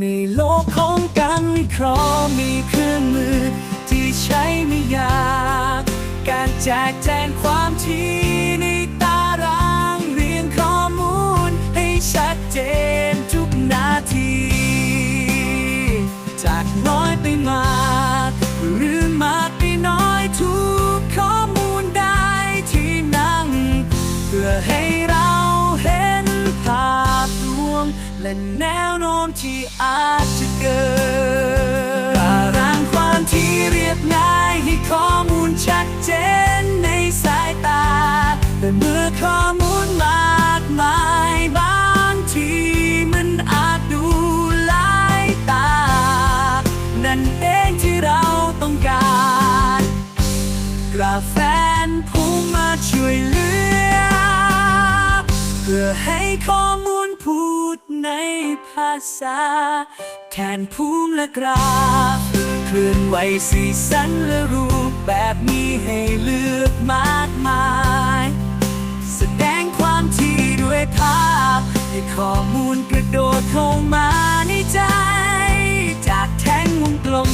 ในโลกของการวิเคราะห์มีเครื่องมือ ที่ใช้ไม่ยาก การแจกแจงความที่ในตารางเรียงข้อมูล ให้ชัดเจนทุกนาที จากน้อยไปมากหรือมากไปน้อยทุกข้อมูลได้ที่นั่ง เพื่อให้เรา และแนวโน้มที่อาจจะเกิดตารางความที่เรียบง่ายให้ข้อมูลชัดเจนในสายตาแต่เมื่อข้อมูลมากมายบางทีมันอาจดูหลายตา นั่นเองที่เราต้องการกราฟแฟนผู้มาช่วยเหลือ เพื่อให้ข้อมูล ในภาษา แทนภูมิและกราฟ เคลื่อนไหวสีสันและรูปแบบมีให้เลือกมากมาย แสดงความที่ด้วยภาพ ให้ข้อมูลกระโดดเข้ามาในใจ จากแท่งวงกลม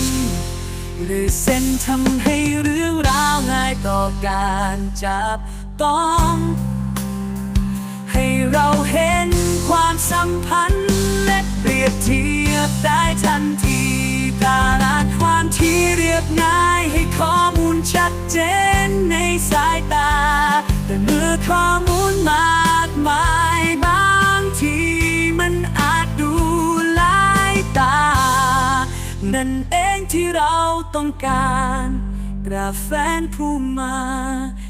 หรือเส้นทำให้เรื่องราวง่ายต่อการจับต้อง ชัดเจนในสายตา แต่เมื่อข้อมูลมากมายบางทีมันอาจดูลายตา นั่นเองที่เราต้องการ กราฟแฟนผู้มาช่วยเห